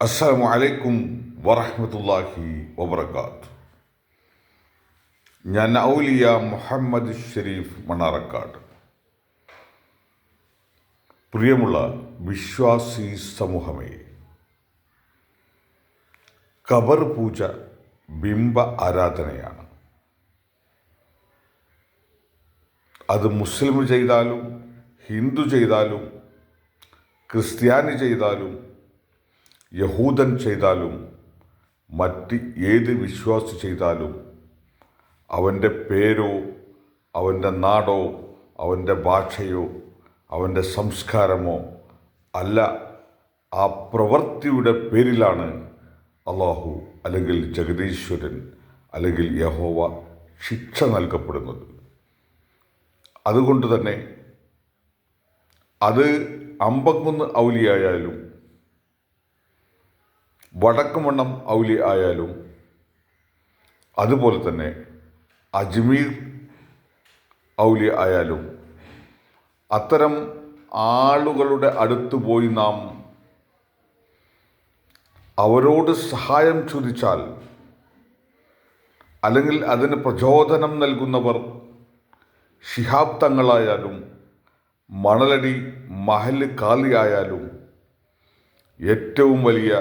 അസ്സാം വലൈക്കും വറഹമത്തല്ലാഹി വബർക്കാത്ത് ഞാൻ ഔലിയ മുഹമ്മദ് ഷെരീഫ് മണാറക്കാട് പ്രിയമുള്ള വിശ്വാസി സമൂഹമേ കബർ പൂജ ബിംബ ആരാധനയാണ്. അത് മുസ്ലിം ചെയ്താലും ഹിന്ദു ചെയ്താലും ക്രിസ്ത്യാനി ചെയ്താലും യഹൂദൻ ചെയ്താലും മറ്റ് ഏത് വിശ്വാസി ചെയ്താലും അവന്റെ പേരോ അവന്റെ നാടോ അവന്റെ ഭാഷയോ അവന്റെ സംസ്കാരമോ അല്ല ആ പ്രവൃത്തിയുടെ പേരിലാണ് അള്ളാഹു അല്ലെങ്കിൽ ജഗദീശ്വരൻ അല്ലെങ്കിൽ യഹോവ ശിക്ഷ നൽകപ്പെടുന്നത്. അതുകൊണ്ട് തന്നെ അത് അമ്പക്കുന്ന് ഔലിയായാലും വടക്കുമണ്ണം ഔലി ആയാലും അതുപോലെ തന്നെ അജ്മീർ ഔലി ആയാലും അത്തരം ആളുകളുടെ അടുത്ത് പോയി നാം അവരോട് സഹായം ചോദിച്ചാൽ അല്ലെങ്കിൽ അതിന് പ്രചോദനം നൽകുന്നവർ ശിഹാബ് തങ്ങളായാലും മണലടി മഹൽ കാളിയായാലും ഏറ്റവും വലിയ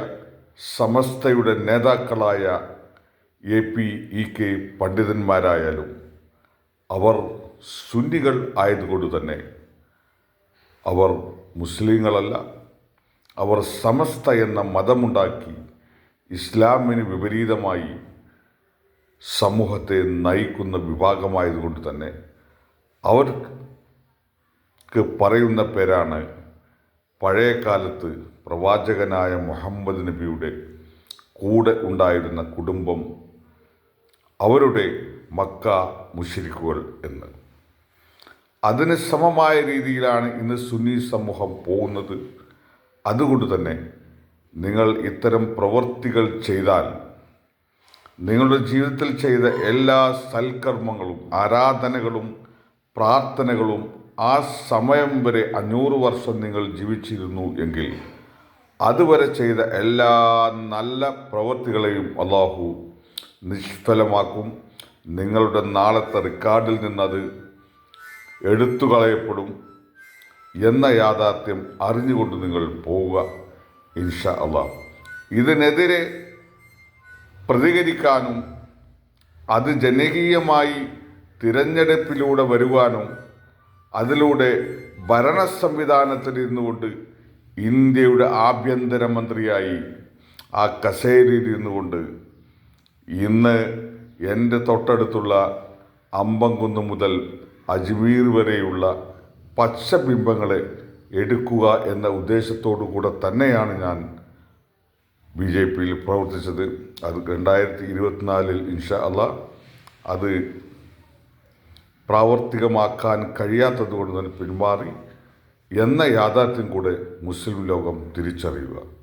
സമസ്തയുടെ നേതാക്കളായ എ പി ഇ കെ പണ്ഡിതന്മാരായാലും അവർ സുന്നികൾ ആയതുകൊണ്ട് തന്നെ അവർ മുസ്ലിങ്ങളല്ല. അവർ സമസ്ത എന്ന മതമുണ്ടാക്കി ഇസ്ലാമിന് വിപരീതമായി സമൂഹത്തെ നയിക്കുന്ന വിഭാഗമായതുകൊണ്ട് തന്നെ അവർക്ക് പറയുന്ന പേരാണ് പഴയ കാലത്ത് പ്രവാചകനായ മുഹമ്മദ് നബിയുടെ കൂടെ ഉണ്ടായിരുന്ന കുടുംബം അവരുടെ മക്ക മുഷിരിക്കുകൾ എന്ന്. അതിന് സമമായ രീതിയിലാണ് ഇന്ന് സുന്നി സമൂഹം പോകുന്നത്. അതുകൊണ്ട് തന്നെ നിങ്ങൾ ഇത്തരം പ്രവൃത്തികൾ ചെയ്താൽ നിങ്ങളുടെ ജീവിതത്തിൽ ചെയ്ത എല്ലാ സൽക്കർമ്മങ്ങളും ആരാധനകളും പ്രാർത്ഥനകളും ആ സമയം വരെ അഞ്ഞൂറ് വർഷം നിങ്ങൾ ജീവിച്ചിരുന്നു എങ്കിൽ അതുവരെ ചെയ്ത എല്ലാ നല്ല പ്രവൃത്തികളെയും അള്ളാഹു നിഷ്ഫലമാക്കും. നിങ്ങളുടെ നാളത്തെ റെക്കോർഡിൽ നിന്നത് എടുത്തു കളയപ്പെടും എന്ന യാഥാർത്ഥ്യം അറിഞ്ഞുകൊണ്ട് നിങ്ങൾ പോവുക ഇൻഷ അള്ളാഹ് ഇതിനെതിരെ പ്രതികരിക്കാനും അത് ജനകീയമായി തിരഞ്ഞെടുപ്പിലൂടെ വരുവാനും അതിലൂടെ ഭരണ സംവിധാനത്തിൽ ഇരുന്നുകൊണ്ട് ഇന്ത്യയുടെ ആഭ്യന്തരമന്ത്രിയായി ആ കസേരയിൽ ഇരുന്നുകൊണ്ട് ഇന്ന് എന്റെ തൊട്ടടുത്തുള്ള അമ്പംകുന്ന് മുതൽ അജ്മീർ വരെയുള്ള പച്ചബിംബങ്ങളെ എടുക്കുക എന്ന ഉദ്ദേശത്തോടു കൂടെ തന്നെയാണ് ഞാൻ ബി ജെ പിയിൽ പ്രവർത്തിച്ചത്. അത് രണ്ടായിരത്തി ഇരുപത്തിനാലിൽ ഇൻഷാ അല്ല അത് പ്രാവർത്തികമാക്കാൻ കഴിയാത്തത് കൊണ്ട് തന്നെ പിന്മാറി. എന്ന യാഥാർത്ഥ്യം കൂടെ മുസ്ലിം ലോകം തിരിച്ചറിയുക.